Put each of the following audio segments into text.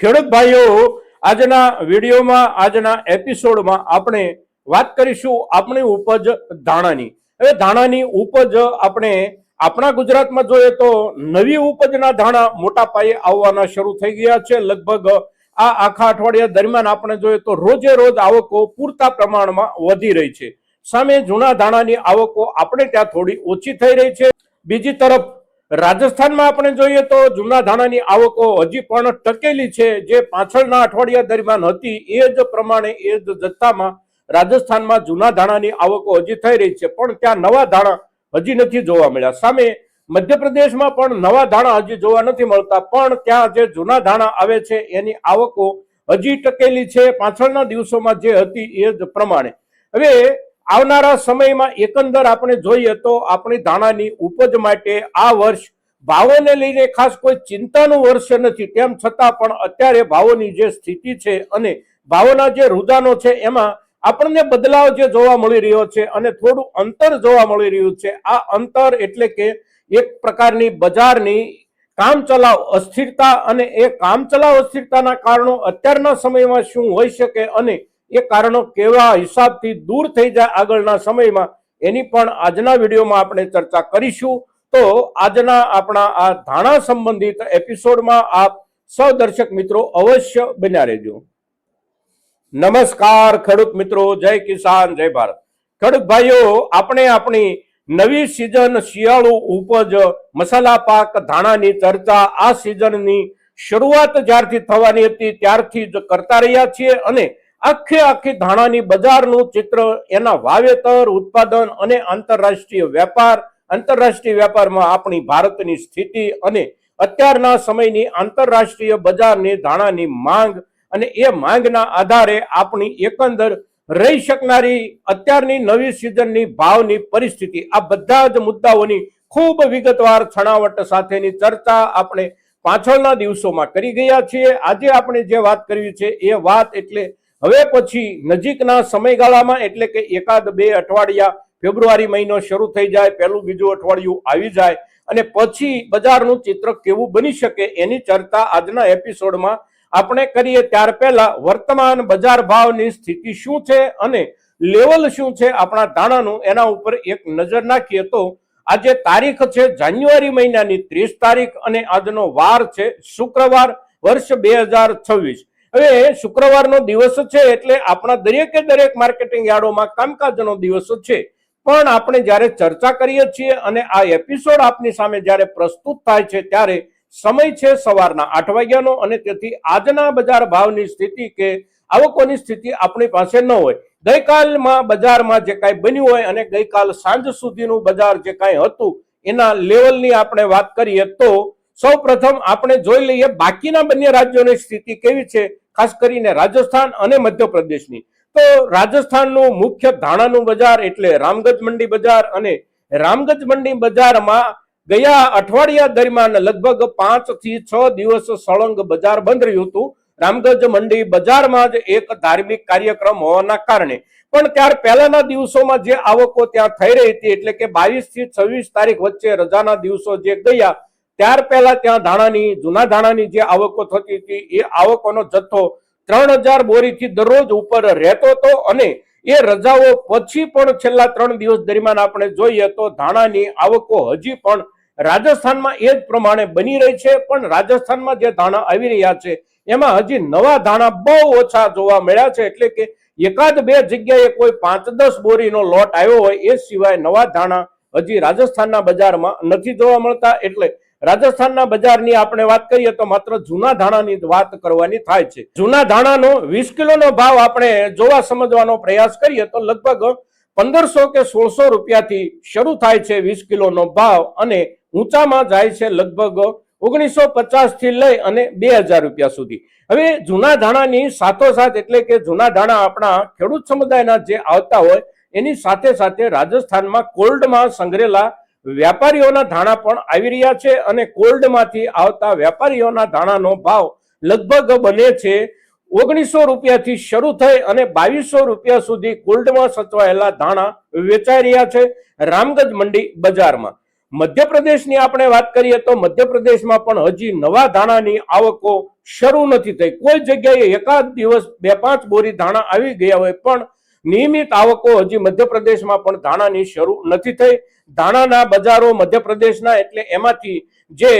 ખેડૂત ભાઈઓ, આજના વિડીયોમાં, આજના એપિસોડમાં આપણે વાત કરીશું આપણી ઉપજ ધાણાની. હવે ધાણાની ઉપજ આપણે આપણા ગુજરાતમાં જોઈએ તો નવી ઉપજના ધાણા મોટા પાયે આવવાના શરૂ થઈ ગયા છે. લગભગ આ આખા અઠવાડિયા દરમિયાન આપણે જોઈએ તો રોજે રોજ આવકો પૂરતા પ્રમાણમાં વધી રહી છે. સામે જૂના ધાણાની આવકો આપણે ત્યાં થોડી ઓછી થઈ રહી છે. બીજી તરફ રાજસ્થાનમાં આપણે જોઈએ તો જૂના ધાણાની આવકો હજી પણ ટકેલી છે. જે પાછળના અઠવાડિયા દરમિયાન હતી એ જ પ્રમાણે એ જ જથ્થામાં રાજસ્થાનમાં જૂના ધાણાની આવકો હજી થઈ રહી છે. પણ ત્યાં નવા ધાણા હજી નથી જોવા મળ્યા. સામે મધ્યપ્રદેશમાં પણ નવા ધાણા હજી જોવા નથી મળતા. પણ ત્યાં જે જૂના ધાણા આવે છે એની આવકો હજી ટકેલી છે. પાછળના દિવસોમાં જે હતી એ જ પ્રમાણે. હવે આવનારા સમયમાં એકંદર આપણે જોઈએ તો આપણી ધાણાની ઉપજ માટે આ વર્ષ ભાવોને લઈને ખાસ કોઈ ચિંતાનું વર્ષ નથી. તેમ છતાં પણ અત્યારે ભાવોની જે સ્થિતિ છે અને ભાવોના જે રુદાનો છે, એમાં આપણને બદલાવ જે જોવા મળી રહ્યો છે અને થોડું અંતર જોવા મળી રહ્યું છે. આ અંતર એટલે કે એક પ્રકારની બજારની કામચલાઉ અસ્થિરતા અને એ કામચલાઉ અસ્થિરતાના કારણો અત્યારના સમયમાં શું હોઈ શકે અને એ કારણો કેવા હિસાબથી દૂર થઈ જાય આગળના સમયમાં, એની પણ આજના વિડીયોમાં આપણે ચર્ચા કરીશું. તો આજના આપણા આ ધાણા સંબંધિત એપિસોડમાં આપ સૌ દર્શક મિત્રો અવશ્ય બન્યા રહેજો. નમસ્કાર ખેડૂત મિત્રો, જય કિસાન, જય ભારત. ખેડૂત ભાઈઓ, આપણે આપણી નવી સિઝન શિયાળુ ઉપજ, મસાલા પાક, ધાણાની ચર્ચા આ સિઝનની શરૂઆત જ્યારથી થવાની હતી, ત્યારથી જ કરતા રહ્યા છીએ અને આખે આખી ધાણાની બજારનું ચિત્ર, એના વાવેતર, ઉત્પાદન અને આંતરરાષ્ટ્રીય વેપાર, આંતરરાષ્ટ્રીય વેપારમાં આપણી ભારતની સ્થિતિ અને અત્યારના સમયની આંતરરાષ્ટ્રીય બજારની ધાણાની માંગ અને એ માંગના આધારે આપણી એકંદર રહી શકનારી અત્યારની નવી સિઝનની ભાવની પરિસ્થિતિ. આ બધા જ મુદ્દાઓની ખૂબ વિગતવાર છણાવટ સાથેની ચર્ચા આપણે પાછળના દિવસોમાં કરી ગયા છીએ. આજે આપણે જે વાત કરવી છે એ વાત એટલે હવે પછી નજીકના સમયગાળામાં એટલે કે એકાદ બે અઠવાડિયા ફેબ્રુઆરી મહિનો શરૂ થઈ જાય, પહેલું બીજું અઠવાડિયું આવી જાય અને પછી બજારનું ચિત્ર કેવું બની શકે એની ચર્ચા આજના એપિસોડમાં આપણે કરીએ. ત્યાર પહેલા વર્તમાન બજાર ભાવની સ્થિતિ શું છે અને લેવલ શું છે આપણા ધાણાનું એના ઉપર એક નજર નાખીએ તો આજે તારીખ છે જાન્યુઆરી મહિનાની ત્રીસ તારીખ અને આજનો વાર છે શુક્રવાર, વર્ષ બે હજાર છવ્વીસ. હવે શુક્રવારનો દિવસ છે એટલે આપણા દરેકે દરેક માર્કેટિંગ યાર્ડોમાં કામકાજનો દિવસ છે. પણ આપણે જ્યારે ચર્ચા કરીએ છીએ અને આ એપિસોડ આપની સામે જ્યારે પ્રસ્તુત થાય છે ત્યારે સમય છે સવારના આઠ વાગ્યાનો અને તેથી આજના બજાર ભાવની સ્થિતિ કે આવકોની સ્થિતિ આપણી પાસે ન હોય. ગઈકાલમાં બજારમાં જે કાંઈ બન્યું હોય અને ગઈકાલ સાંજ સુધીનું બજાર જે કાંઈ હતું એના લેવલની આપણે વાત કરીએ તો સૌ પ્રથમ આપણે જોઈ લઈએ બાકીના બંને રાજ્યોની સ્થિતિ કેવી છે, ખાસ કરીને રાજસ્થાન અને મધ્યપ્રદેશની. તો રાજસ્થાનનું મુખ્ય ધાણાનું બજાર એટલે રામગંજ મંડી બજાર અને રામગંજ મંડી બજારમાં ગયા અઠવાડિયા દરમિયાન લગભગ પાંચથી છ દિવસ સળંગ બજાર બંધ રહ્યું હતું. રામગંજ મંડી બજારમાં જ એક ધાર્મિક કાર્યક્રમ હોવાના કારણે. પણ ત્યાર પહેલાના દિવસોમાં જે આવકો ત્યાં થઈ રહી હતી, એટલે કે બાવીસથી છવ્વીસ તારીખ વચ્ચે રજાના દિવસો જે ગયા ત્યાર પહેલા ત્યાં ધાણાની, જૂના ધાણાની જે આવકો થતી હતી, એ આવકોનો જથ્થો ત્રણ હજાર બોરીથી દરરોજ ઉપર રહેતો હતો અને એ રજાઓ પછી પણ છેલ્લા ત્રણ દિવસ દરમિયાન આપણે જોઈએ તો ધાણાની આવકો હજી પણ રાજસ્થાનમાં એ જ પ્રમાણે બની રહી છે, પણ રાજસ્થાનમાં જે ધાણા આવી રહ્યા છે, એમાં હજી નવા ધાણા બહુ ઓછા જોવા મળ્યા છે, એટલે કે એકાદ બે જગ્યાએ કોઈ પાંચ દસ બોરીનો લોટ આવ્યો હોય, એ સિવાય નવા ધાણા હજી રાજસ્થાનના બજારમાં નથી જોવા મળતા, એટલે રાજસ્થાનના બજારની આપણે વાત કરીએ તો માત્ર જૂના ધાણાની વાત કરવાની થાય છે. જૂના ધાણાનો વીસ કિલોનો ભાવ આપણે જોવા સમજવાનો પ્રયાસ કરીએ તો લગભગ પંદરસો કે સોળસો રૂપિયાથી શરૂ થાય છે વીસ કિલોનો ભાવ અને ઊંચામાં જાય છે લગભગ ઓગણીસો પચાસથી લઈ અને બે હજાર રૂપિયા સુધી. હવે જૂના ધાણાની સાથોસાથ એટલે કે જૂના ધાણા આપણા ખેડૂત સમુદાયના જે આવતા હોય એની સાથે સાથે રાજસ્થાનમાં કોલ્ડમાં સંગ્રહેલા વેપારીઓના ધાણા પણ આવી રહ્યા છે અને કોલ્ડમાંથી આવતા વેપારીઓના ધાણાનો ભાવ લગભગ બને છે. ઓગણીસો રૂપિયાથી શરૂ થઈ અને બાવીસો રૂપિયા સુધી કોલ્ડમાં સચવાયેલા ધાણા વેચાઈ રહ્યા છે રામગંજ મંડી બજારમાં. મધ્યપ્રદેશની આપણે વાત કરીએ તો મધ્યપ્રદેશમાં પણ હજી નવા ધાણાની આવકો શરૂ નથી થઈ. કોઈ જગ્યાએ એકાદ દિવસ બે પાંચ બોરી ધાણા આવી ગયા હોય પણ નિયમિત આવકો હજી મધ્યપ્રદેશમાં પણ ધાણાની શરૂ નથી થઈ. ધાણાના બજારો મધ્યપ્રદેશના એટલે એમાંથી જે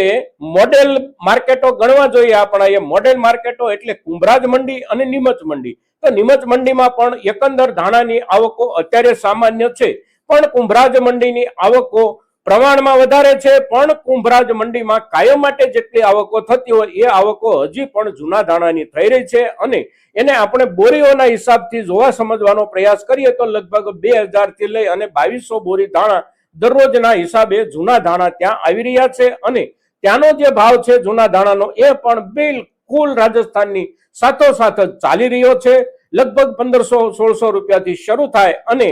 મોડેલ માર્કેટો ગણવા જોઈએ આપણા, એ મોડેલ માર્કેટો એટલે કુંભરાજ મંડી અને નીમચ મંડી. તો નીમચ મંડીમાં પણ એકંદર ધાણાની આવકો અત્યારે સામાન્ય છે. પણ કુંભરાજ મંડીની આવકો પ્રમાણમાં વધારે છે, પણ કુંભરાજ મંડીમાં કાયમ માટે જેટલી આવકો થતી હોય, એ આવકો હજી પણ જૂના ધાણાની થઈ રહી છે અને એને આપણે બોરીઓના હિસાબથી જોવા સમજવાનો પ્રયાસ કરીએ તો લગભગ બેથી લઈ અને બાવીસો બોરી ધાણા દરરોજના હિસાબે જૂના ધાણા ત્યાં આવી રહ્યા છે અને ત્યાંનો જે ભાવ છે જૂના ધાણાનો એ પણ બિલકુલ રાજસ્થાનની સાથોસાથ ચાલી રહ્યો છે. લગભગ પંદરસો સોળસો રૂપિયાથી શરૂ થાય અને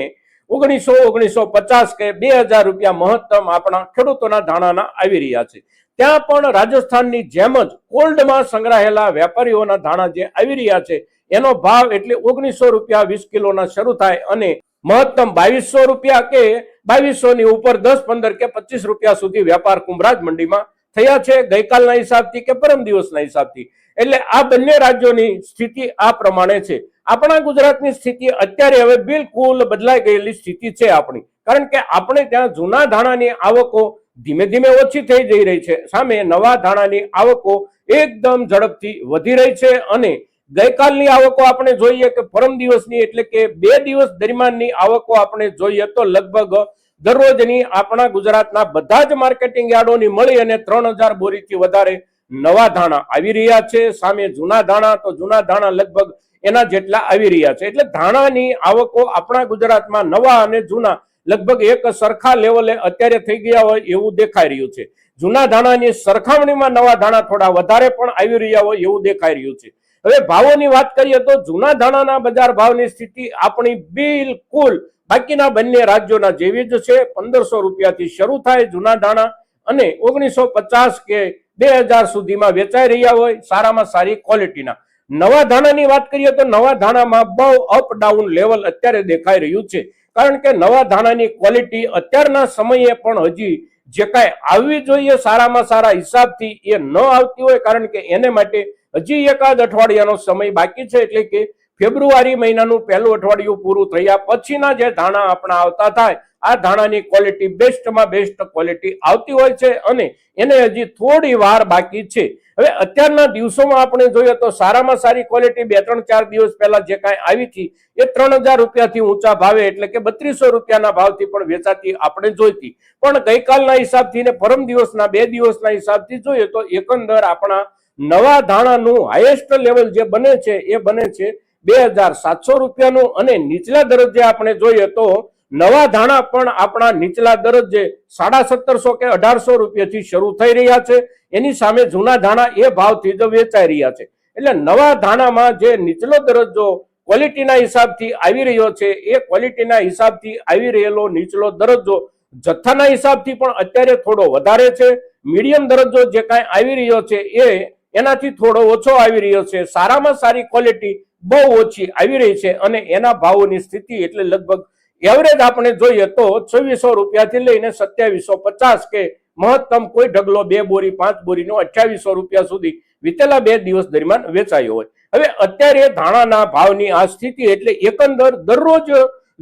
ઓગણીસો ઓગણીસો પચાસ કે બે હજાર રૂપિયા મહત્તમ આપણા ખેડૂતોના ધાણાના આવી રહ્યા છે. ત્યાં પણ રાજસ્થાનની જેમ જ કોલ્ડમાં સંગ્રહાયેલા વેપારીઓના ધાણા જે આવી રહ્યા છે, એનો ભાવ એટલે ઓગણીસો રૂપિયા વીસ કિલોના શરૂ થાય અને મહત્તમ બાવીસો રૂપિયા કે બાવીસો ની ઉપર દસ, પંદર કે પચીસ રૂપિયા સુધી વેપાર કુંભરાજ મંડીમાં થયા છે. ગઈકાલના હિસાબથી કે પરમ દિવસના હિસાબથી. એટલે આ બંને રાજ્યોની સ્થિતિ આ પ્રમાણે છે. આપણા ગુજરાતની સ્થિતિ અત્યારે હવે બિલકુલ બદલાઈ ગયેલી સ્થિતિ છે આપણી. કારણ કે આપણે ત્યાં જૂના ધાણાની આવકો ધીમે ધીમે ઓછી થઈ જઈ રહી છે. સામે નવા ધાણાની આવકો એકદમ ઝડપથી વધી રહી છે અને ગઈકાલની આવકો આપણે જોઈએ કે પરમ દિવસની એટલે કે બે દિવસ દરમિયાનની આવકો આપણે જોઈએ તો લગભગ દરરોજની આપણા ગુજરાતના બધા જ માર્કેટિંગ યાર્ડોની મળી અને ત્રણ હજાર બોરીથી વધારે નવા ધાણા આવી રહ્યા છે, સામે જૂના ધાણા, તો જૂના ધાણા લગભગ એના જેટલા આવી રહ્યા છે. એટલે ધાણાની આવકો આપણા ગુજરાતમાં નવા અને જૂના લગભગ એક સરખા લેવલે અત્યારે થઈ ગયા હોય એવું દેખાઈ રહ્યું છે. જૂના ધાણાની સરખામણીમાં નવા ધાણા થોડા વધારે પણ આવી રહ્યા હોય એવું દેખાઈ રહ્યું છે. હવે ભાવોની વાત કરીએ તો જૂના ધાણાના બજાર ભાવની સ્થિતિ આપણી બિલકુલ બાકીના બંને રાજ્યોના જેવી જ છે. પંદરસો રૂપિયાથી શરૂ થાય જૂના ધાણા અને ઓગણીસો પચાસ કે બે હજાર સુધીમાં વેચાઈ રહ્યા હોય, સારામાં સારી ક્વોલિટીના નવા ધાણાની વાત કરીએ તો નવા ધાણામાં બહુ અપ ડાઉન લેવલ અત્યારે દેખાઈ રહ્યું છે. કારણ કે નવા ધાણાની ક્વોલિટી અત્યારના સમયે પણ હજી જે કાંઈ આવવી જોઈએ સારામાં સારા હિસાબથી એ ન આવતી હોય, કારણ કે એને માટે હજી એકાદ અઠવાડિયાનો સમય બાકી છે. એટલે કે ફેબ્રુઆરી મહિનાનું પહેલું અઠવાડિયું પૂરું થયા પછીના જે ધાણા આપણા આવતા થાય, આ ધાણાની ક્વોલિટી બેસ્ટમાં બેસ્ટ ક્વોલિટી આવતી હોય છે અને એને હજી થોડી વાર બાકી છે. હવે અત્યારના દિવસોમાં આપણે જોઈએ તો સારામાં સારી ક્વોલિટી બે ત્રણ ચાર દિવસ પહેલા જે કાંઈ આવી હતી, એ ત્રણ હજાર રૂપિયાથી ઊંચા ભાવે એટલે કે બત્રીસો રૂપિયાના ભાવથી પણ વેચાતી આપણે જોઈતી. પણ ગઈકાલના હિસાબથી ને પરમ દિવસના બે દિવસના હિસાબથી જોઈએ તો એકંદર આપણા નવા ધાણાનું હાઈએસ્ટ લેવલ જે બને છે, એ બને છે બે હજાર સાતસો રૂપિયાનું અને નીચલા દરજ્જે આપણે જોઈએ તો નવા ધાણા પણ આપણા નીચલા દરજ્જે સાડા સત્તરસો કે અઢારસો રૂપિયાથી શરૂ થઈ રહ્યા છે. એની સામે જૂના ધાણા એ ભાવથી જ વેચાઈ રહ્યા છે. એટલે નવા ધાણામાં જે નીચલો દરજ્જો ક્વોલિટીના હિસાબથી આવી રહ્યો છે, એ ક્વોલિટીના હિસાબથી આવી રહેલો નીચલો દરજ્જો જથ્થાના હિસાબથી પણ અત્યારે થોડો વધારે છે. મીડિયમ દરજ્જો જે કાંઈ આવી રહ્યો છે એ એનાથી થોડો ઓછો આવી રહ્યો છે. સારામાં સારી ક્વોલિટી બહુ ઓછી આવી રહી છે અને એના ભાવોની સ્થિતિ એટલે લગભગ એવરેજ આપણે જોઈએ તો છવ્વીસો રૂપિયાથી લઈને સત્યાવીસો પચાસ કે મહત્તમ કોઈ ઢગલો બે બોરી, પાંચ બોરીનો અઠ્યાવીસો રૂપિયા સુધી વિતેલા બે દિવસ દરમિયાન વેચાયો હોય. હવે અત્યારે ધાણાના ભાવની આ સ્થિતિ એટલે એકંદર દરરોજ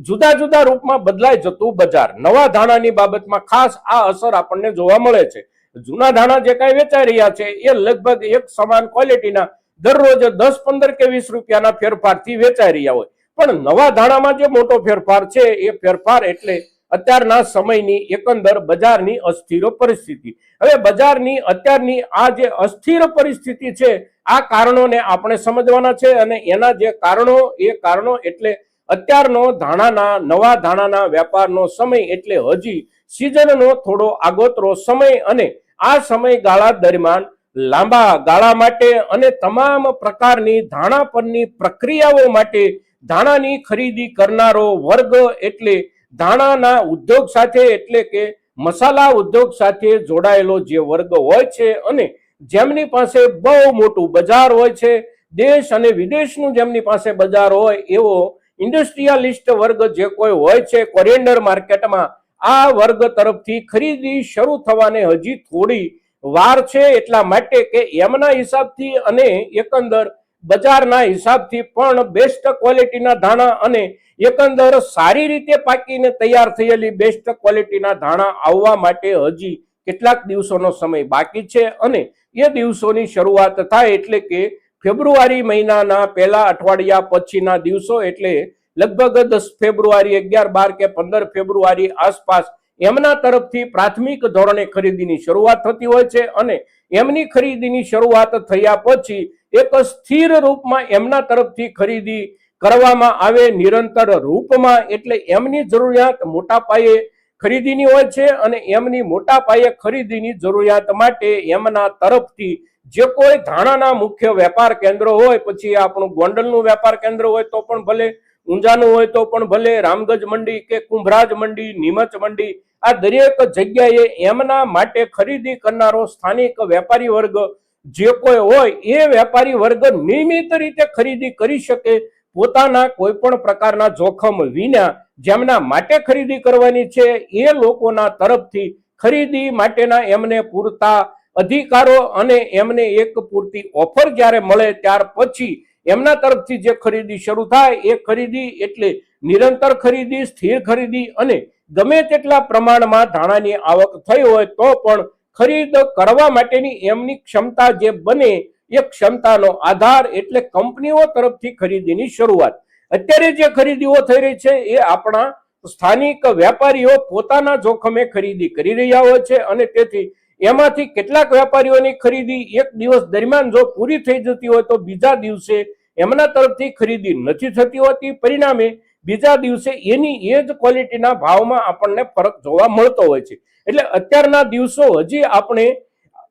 જુદા જુદા રૂપમાં બદલાઈ જતું બજાર. નવા ધાણાની બાબતમાં ખાસ આ અસર આપણને જોવા મળે છે. જૂના ધાણા જે કાંઈ વેચાઈ રહ્યા છે, એ લગભગ એક સમાન ક્વોલિટીના દરરોજ દસ, પંદર કે વીસ રૂપિયાના ફેરફારથી વેચાઈ રહ્યા હોય. પણ નવા ધાણામાં જે મોટો ફેરફાર છે, એ ફેરફાર એટલે અત્યારના સમયની એકંદર બજારની અસ્થિર પરિસ્થિતિ. હવે બજારની અત્યારની આ જે અસ્થિર પરિસ્થિતિ છે, આ કારણોને આપણે સમજવાના છે અને એના જે કારણો, એ કારણો એટલે અત્યારનો ધાણાના, નવા ધાણાના વેપારનો સમય એટલે હજી સિઝનનો થોડો આગોતરો સમય અને આ સમયગાળા દરમિયાન લાંબા ગાળા માટે અને તમામ પ્રકારની ધાણા પરની પ્રક્રિયાઓ માટે ધાણાની ખરીદી કરનારો વર્ગ એટલે ધાણાના ઉદ્યોગ સાથે એટલે કે મસાલા ઉદ્યોગ સાથે જોડાયેલો જે વર્ગ હોય છે અને જેમની પાસે બહુ મોટું બજાર હોય છે, દેશ અને વિદેશનું જેમની પાસે બજાર હોય એવો ઇન્ડસ્ટ્રીયાલિસ્ટ વર્ગ જે કોઈ હોય છે, કોરિએન્ડર માર્કેટમાં આ વર્ગ તરફથી ખરીદી શરૂ થવાને હજી થોડી વાર છે એટલા માટે કે એમના હિસાબથી અને એકંદર બજારના હિસાબથી પણ બેસ્ટ ક્વોલિટીના ધાણા અને એકંદર સારી રીતે પાકીને તૈયાર થયેલી બેસ્ટ ક્વોલિટીના ધાણા આવવા માટે હજી કેટલાક દિવસોનો સમય બાકી છે અને એ દિવસોની શરૂઆત થાય એટલે કે ફેબ્રુઆરી મહિનાના પહેલા અઠવાડિયા પછીના દિવસો એટલે લગભગ દસ ફેબ્રુઆરી અગિયાર બાર કે પંદર ફેબ્રુઆરી આસપાસ એમના તરફથી પ્રાથમિક ધોરણે ખરીદીની શરૂઆત થતી હોય છે અને એમની ખરીદીની શરૂઆત થયા પછી એક સ્થિર રૂપમાં એમના તરફથી ખરીદી કરવામાં આવે નિરંતર રૂપમાં એટલે એમની જરૂરિયાત મોટા પાયે ખરીદીની હોય છે અને એમની મોટા પાયે ખરીદીની જરૂરિયાત માટે એમના તરફથી જે કોઈ ધાણાના મુખ્ય વેપાર કેન્દ્રો હોય, પછી આપણું ગોંડલનું વેપાર કેન્દ્ર હોય તો પણ ભલે ઊંઝાનું હોય તો પણ ભલે રામગજ મંડી કે કુંભરાજ મંડી, નીમચ મંડી, આ દરેક જગ્યાએ એમના માટે ખરીદી કરનારો સ્થાનિક વેપારી વર્ગ જે કોઈ હોય એ વેપારી વર્ગ નિયમિત રીતે ખરીદી કરી શકે. પોતાના કોઈ પણ પ્રકારના જોખમ વિના જેમના માટે ખરીદી કરવાની છે એ લોકોના તરફથી ખરીદી માટેના એમને પૂરતા અધિકારો અને એમને એક પૂરતી ઓફર જ્યારે મળે ત્યાર પછી એમના તરફથી જે ખરીદી શરૂ થાય, એ ખરીદી એટલે નિરંતર ખરીદી, સ્થિર ખરીદી અને ગમે તેટલા પ્રમાણમાં ધાણાની આવક થઈ હોય તો પણ ખરીદ કરવા માટેની એમની ક્ષમતા જે બને, એ ક્ષમતાનો આધાર એટલે કંપનીઓ તરફથી ખરીદીની શરૂઆત. અત્યારે જે ખરીદીઓ થઈ રહી છે, એ આપણા સ્થાનિક વેપારીઓ પોતાના જોખમે ખરીદી કરી રહ્યા હોય છે અને તેથી એમાંથી કેટલાક વેપારીઓની ખરીદી એક દિવસ દરમિયાન જો પૂરી થઈ જતી હોય તો બીજા દિવસે એમના તરફથી ખરીદી નથી થતી હોતી. પરિણામે બીજા દિવસે એની એ જ ક્વોલિટીના ભાવમાં આપણને ફરક જોવા મળતો હોય છે. એટલે અત્યારના દિવસો હજી આપણે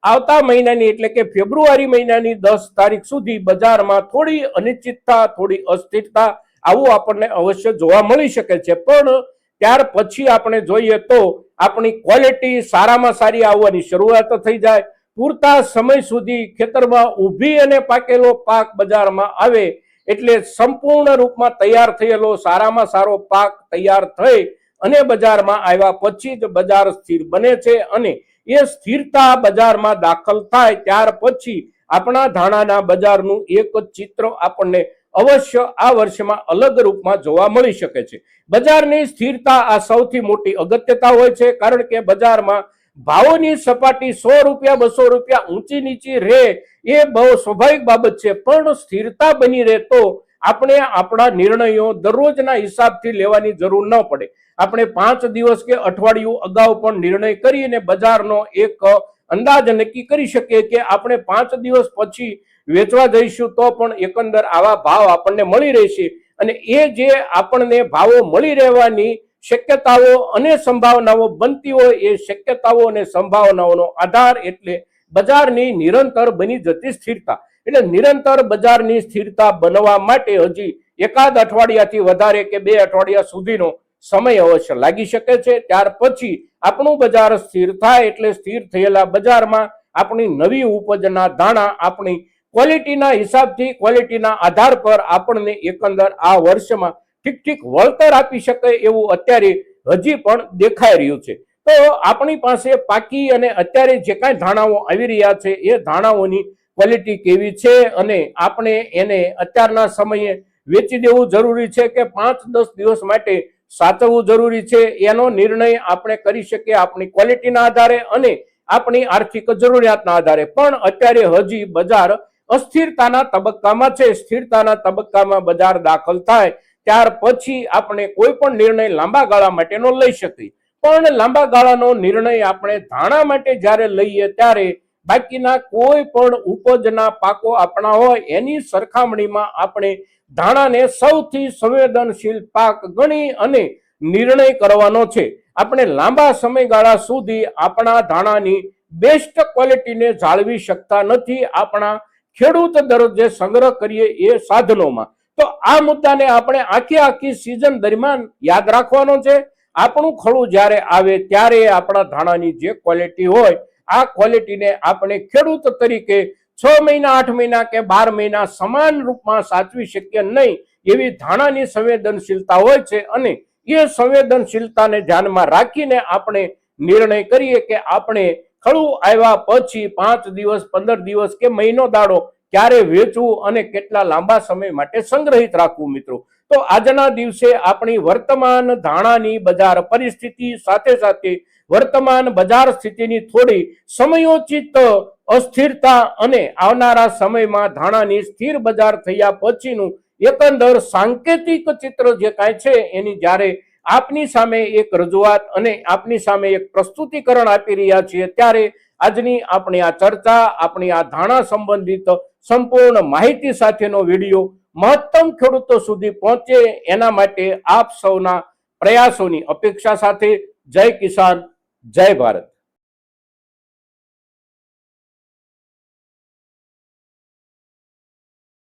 આવતા મહિનાની એટલે કે ફેબ્રુઆરી મહિનાની દસ તારીખ સુધી બજારમાં થોડી અનિશ્ચિતતા, થોડી અસ્થિરતા આવું આપણને અવશ્ય જોવા મળી શકે છે. પણ ત્યાર પછી આપણે જોઈએ તો આપણી ક્વોલિટી સારામાં સારી આવવાની શરૂઆત થઈ જાય. પૂરતા સમય સુધી ખેતરમાં ઊભી અને પાકેલો પાક બજારમાં આવે એટલે સંપૂર્ણ રૂપમાં તૈયાર થયેલો સારામાં સારો પાક તૈયાર થઈ અને બજારમાં આવ્યા પછી જ બજાર સ્થિર બને છે અને એ સ્થિરતા બજારમાં દાખલ થાય ત્યાર પછી આપણા ધાણાના બજારનું એક જ ચિત્ર આપણને અવશ્ય આ વર્ષમાં અલગ રૂપમાં જોવા મળી શકે છે. બજારની સ્થિરતા આ સૌથી મોટી અગત્યતા હોય છે, કારણ કે બજારમાં ભાવોની સપાટી સો રૂપિયા, બસો રૂપિયા, ઊંચી નીચી રહે એ બહુ સ્વાભાવિક બાબત છે. પણ સ્થિરતા બની રહે તો આપણે આપણા નિર્ણયો દરરોજના હિસાબથી લેવાની જરૂર ન પડે. આપણે પાંચ દિવસ કે અઠવાડિયું અગાઉ પણ નિર્ણય કરીને બજારનો એક અંદાજ નક્કી કરી શકીએ કે આપણે પાંચ દિવસ પછી વેચવા જઈશું તો પણ એકંદર આવા ભાવ આપણને મળી રહેશે. અને એ જે આપણને ભાવો મળી રહેવાની શક્યતાઓ અને સંભાવનાઓ બનતી હોય એ શક્યતાઓ અને સંભાવનાઓનો આધાર એટલે બજારની નિરંતર બની જતી સ્થિરતા. એટલે નિરંતર બજારની સ્થિરતા બનવા માટે હજી એકાદ અઠવાડિયાથી વધારે કે બે અઠવાડિયા સુધીનો સમય અવશ્ય લાગી શકે છે. ત્યાર પછી આપણું બજાર સ્થિર થાય એટલે સ્થિર થયેલા બજારમાં આપણી નવી ઉપજના દાણા આપણી ક્વોલિટીના હિસાબથી, ક્વોલિટીના આધાર પર આપણને એકંદર આ વર્ષમાં ઠીક ઠીક વળતર આપી શકે એવું અત્યારે હજી પણ દેખાઈ રહ્યું છે. તો આપણી પાસે પાકી અને અત્યારે જે કાંઈ ધાણાઓ આવી રહ્યા છે, એ ધાણાઓની ક્વોલિટી કેવી છે અને આપણે એને અત્યારના સમયે વેચી દેવું જરૂરી છે કે પાંચ દસ દિવસ માટે સાચવવું જરૂરી છે? એનો નિર્ણય આપણે કરી શકીએ આપણી ક્વોલિટીના આધારે અને આપણી આર્થિક જરૂરિયાતના આધારે. પણ અત્યારે હજી બજાર અસ્થિરતાના તબક્કામાં છે. સ્થિરતાના તબક્કામાં બજાર દાખલ થાય, ત્યાર પછી આપણે કોઈ પણ નિર્ણય લાંબા ગાળા માટેનો લઈ શકીએ. પણ લાંબા ગાળાનો નિર્ણય આપણે ધાણા માટે જ્યારે લઈએ ત્યારે બાકીના કોઈ પણ ઉપજના પાકો આપણા હોય, એની સરખામણીમાં આપણે ધાણાને સૌથી સંવેદનશીલ પાક ગણી અને નિર્ણય કરવાનો છે. આપણે લાંબા સમયગાળા સુધી આપણા ધાણાની બેસ્ટ ક્વોલિટીને જાળવી શકતા નથી. આપણા ખેડૂત દરજ્જે સંગ્રહ કરીએ એ સાધનોમાં. તો આ મુદ્દાને આપણે આખી આખી સિઝન દરમિયાન યાદ રાખવાનો છે. આપણું ખડું જ્યારે આવે ત્યારે આપણા ધાણાની જે ક્વોલિટી હોય, આ ક્વોલિટીને આપણે ખેડૂત તરીકે છ મહિના, આઠ મહિના કે બાર મહિના સમાન રૂપમાં સાચવી શકીએ નહીં એવી ધાણાની સંવેદનશીલતા હોય છે અને એ સંવેદનશીલતાને ધ્યાનમાં રાખીને આપણે નિર્ણય કરીએ કે આપણે ખડું આવ્યા પછી પાંચ દિવસ, પંદર દિવસ કે મહિનો દાડો ક્યારે વેચવું અને કેટલા લાંબા સમય માટે સંગ્રહિત રાખવું મિત્રો? તો આજના દિવસે આપણી વર્તમાન ધાણાની બજાર પરિસ્થિતિ સાથે સાથે વર્તમાન બજાર સ્થિતિની થોડી સમયોચિત અસ્થિરતા અને આવનારા સમયમાં ધાણાની સ્થિર બજાર થયા પછીનું એકંદર સાંકેતિક ચિત્ર જે કાંઈ છે એની જ્યારે આપની સામે એક રજૂઆત અને આપની સામે એક પ્રસ્તુતિકરણ આપી રહ્યા છીએ. ત્યારે આજની આપણી આ ચર્ચા, આપણી આ ધાણા સંબંધિત સંપૂર્ણ માહિતી સાથેનો વીડિયો મહત્તમ ખેડૂતો સુધી પહોંચે એના માટે આપ સૌના પ્રયાસોની અપેક્ષા સાથે જય કિસાન, જય ભારત.